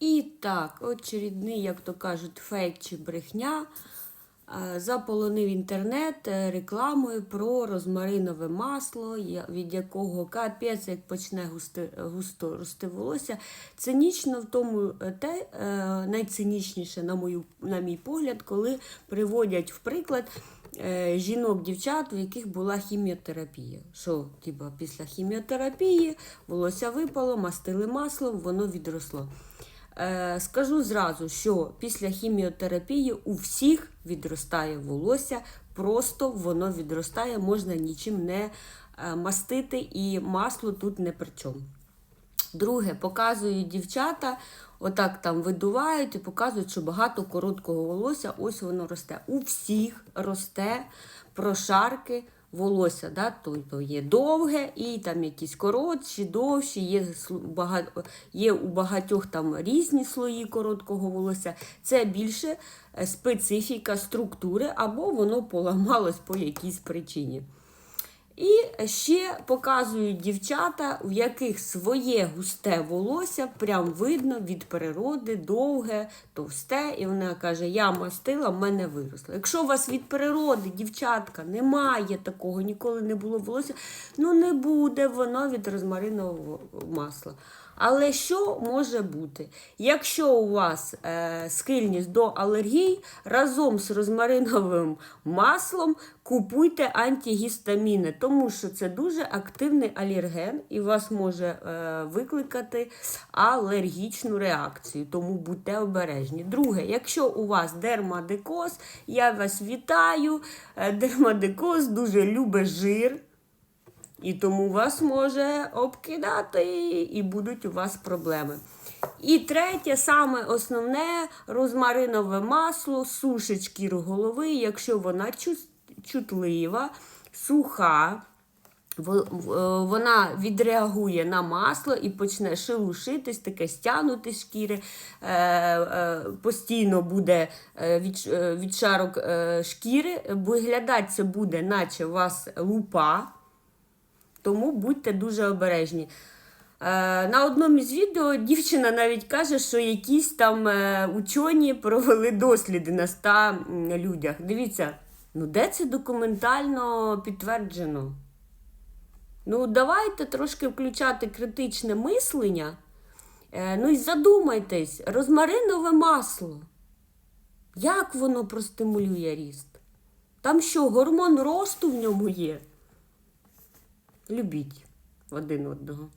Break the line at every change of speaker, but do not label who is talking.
І так, очередний, як то кажуть, фейк чи брехня. е, Заполонив інтернет е, рекламою про розмаринове масло, від якого капець, як почне густи, густо рости волосся. Цинічно в тому е, те, найцинічніше, на, мою, на мій погляд, коли приводять в приклад е, жінок, дівчат, у яких була хіміотерапія. Що, типа, після хіміотерапії волосся випало, мастили маслом, воно відросло. Е, скажу зразу, що після хіміотерапії у всіх відростає волосся, просто воно відростає, можна нічим не е, мастити, і масло тут не при чому. Друге, показують дівчата, отак там видувають і показують, що багато короткого волосся, ось воно росте. У всіх росте прошарки волосся. Да? Тобто є довге і там якісь коротші, довші, є, є у багатьох там різні слої короткого волосся. Це більше е, специфіка структури, або воно поламалось по якійсь причині. І ще показують дівчата, в яких своє густе волосся, прям видно від природи, довге, товсте. І вона каже: Я мастила, в мене виросло. Якщо у вас від природи, дівчатка, немає такого, ніколи не було волосся, ну не буде воно від розмаринового масла. Але що може бути? Якщо у вас е, схильність до алергій, разом з розмариновим маслом купуйте антигістаміни, тому що це дуже активний алерген і вас може е, викликати алергічну реакцію. Тому будьте обережні. Друге, якщо у вас дермадикоз, я вас вітаю. Е, Дермадикоз дуже любить жир. І тому вас може обкидати, і будуть у вас проблеми. І третє, саме основне, розмаринове масло сушить шкіру голови, якщо вона чутлива, суха. Вона відреагує на масло і почне шелушитись, таке стягнути шкіри, е, е, постійно буде е, від, шкіри, виглядати це буде, наче у вас лупа. Тому будьте дуже обережні. Е, на одному із відео дівчина навіть каже, що якісь там е, учені провели досліди на 100 людях. Дивіться, ну де це документально підтверджено? Ну, давайте трошки включати критичне мислення. Е, ну і задумайтесь, розмаринове масло. Як воно простимулює ріст? Там що, гормон росту в ньому є? Любіть один одного.